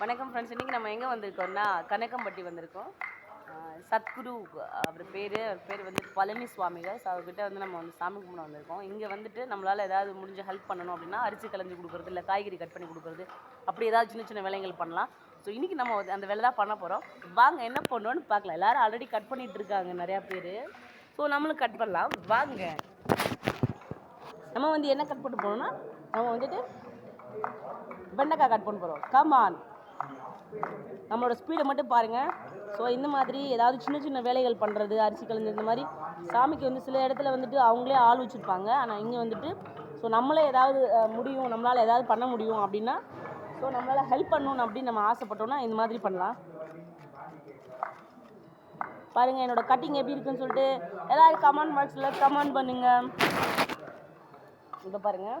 வணக்கம் ஃப்ரெண்ட்ஸ் இன்றைக்கி நம்ம எங்கே வந்திருக்கோம்னா கணக்கம்பட்டி வந்திருக்கோம். சத்குரு அவர் பேர். அவர் பேர் வந்து பழனி சுவாமிகள். ஸோ அவர்கிட்ட வந்து நம்ம வந்து சாமி கும்பிட வந்திருக்கோம். இங்கே வந்துட்டு நம்மளால் ஏதாவது முடிஞ்ச ஹெல்ப் பண்ணணும் அப்படின்னா அரிசி கலைஞ்சி கொடுக்குறது இல்லை காய்கறி கட் பண்ணி கொடுக்குறது. அப்படி ஏதாவது சின்ன சின்ன வேலைகள் பண்ணலாம். ஸோ இன்றைக்கி நம்ம அந்த வேலை தான் பண்ண போகிறோம் வாங்க என்ன பண்ணோன்னு பார்க்கலாம். எல்லோரும் ஆல்ரெடி கட் பண்ணிகிட்டு இருக்காங்க நிறையா பேர். ஸோ நம்மளும் கட் பண்ணலாம். வாங்க. நம்ம வந்து என்ன கட் பண்ண போகிறோம்னா நம்ம வந்துட்டு வெண்டைக்காய் கட் பண்ண போகிறோம் கமான் நம்மளோட ஸ்பீடை மட்டும் பாருங்கள் ஸோ இந்த மாதிரி ஏதாவது சின்ன சின்ன வேலைகள் பண்ணுறது அரிசி கலந்து இந்த மாதிரி சாமிக்கு வந்து சில இடத்துல வந்துட்டு அவங்களே ஆள் வச்சுருப்பாங்க. ஆனால் இங்கே வந்துட்டு ஸோ நம்மளே ஏதாவது முடியும் நம்மளால் ஏதாவது பண்ண முடியும் அப்படின்னா ஸோ நம்மளால் ஹெல்ப் பண்ணணும் அப்படின்னு நம்ம ஆசைப்பட்டோம்னா இந்த மாதிரி பண்ணலாம். பாருங்கள் என்னோட கட்டிங் எப்படி இருக்குன்னு சொல்லிட்டு ஏதாவது கமெண்ட் பாக்ஸில் கமெண்ட் பண்ணுங்கள் இதை பாருங்கள்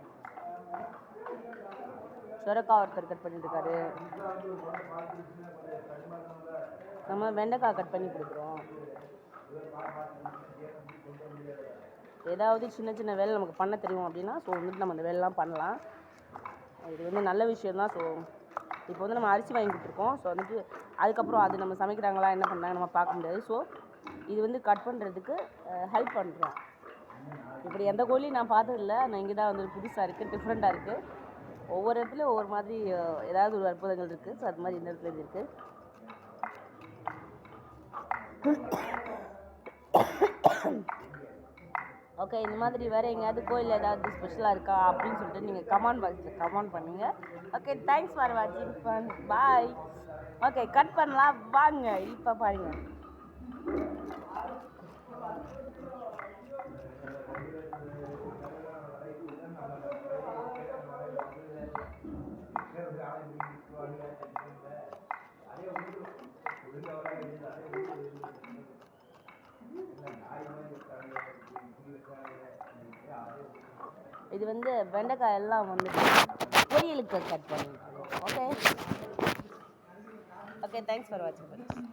சுரக்கா ஒருத்தர் கட் பண்ணிட்டு நம்ம வெண்டைக்காய் கட் பண்ணி கொடுக்குறோம். ஏதாவது சின்ன சின்ன வேலை நமக்கு பண்ண தெரியும் அப்படின்னா ஸோ வந்துட்டு நம்ம அந்த வேலைலாம் பண்ணலாம். இது வந்து நல்ல விஷயம் தான் ஸோ இப்போ வந்து நம்ம அரிசி வாங்கி கொடுத்துருக்கோம். ஸோ வந்துட்டு அதுக்கப்புறம் அது நம்ம சமைக்கிறாங்களா என்ன பண்ணாங்க நம்ம பார்க்க முடியாது. ஸோ இது வந்து கட் பண்ணுறதுக்கு ஹெல்ப் பண்ணுறோம் இப்படி எந்த கோழியும் நான் பார்த்ததில்ல. நான் இங்கே தான் வந்து புதுசாக இருக்குது டிஃப்ரெண்ட்டாக இருக்குது ஒவ்வொரு இடத்துல ஒவ்வொரு மாதிரி ஏதாவது ஒரு அற்புதங்கள் இருக்குது ஸோ அது மாதிரி இந்த இடத்துல இது இருக்குது ஓகே இந்த மாதிரி வேறு எங்கேயாவது கோயில் ஏதாவது ஸ்பெஷலாக இருக்கா அப்படின்னு சொல்லிட்டு நீங்கள் கமெண்ட் பாக்ஸில் கமெண்ட் பண்ணுங்கள் ஓகே தேங்க்ஸ் ஃபார் வாட்சிங் பாய் ஓகே கட் பண்ணலாம். வாங்க இப்போ பாருங்கள் இது வந்து வெண்டைக்காய் எல்லாம் வந்து பொரியலுக்கு கட் பண்ணிட்டு ஓகே ஓகே தேங்க்ஸ் ஃபார் வாட்சிங்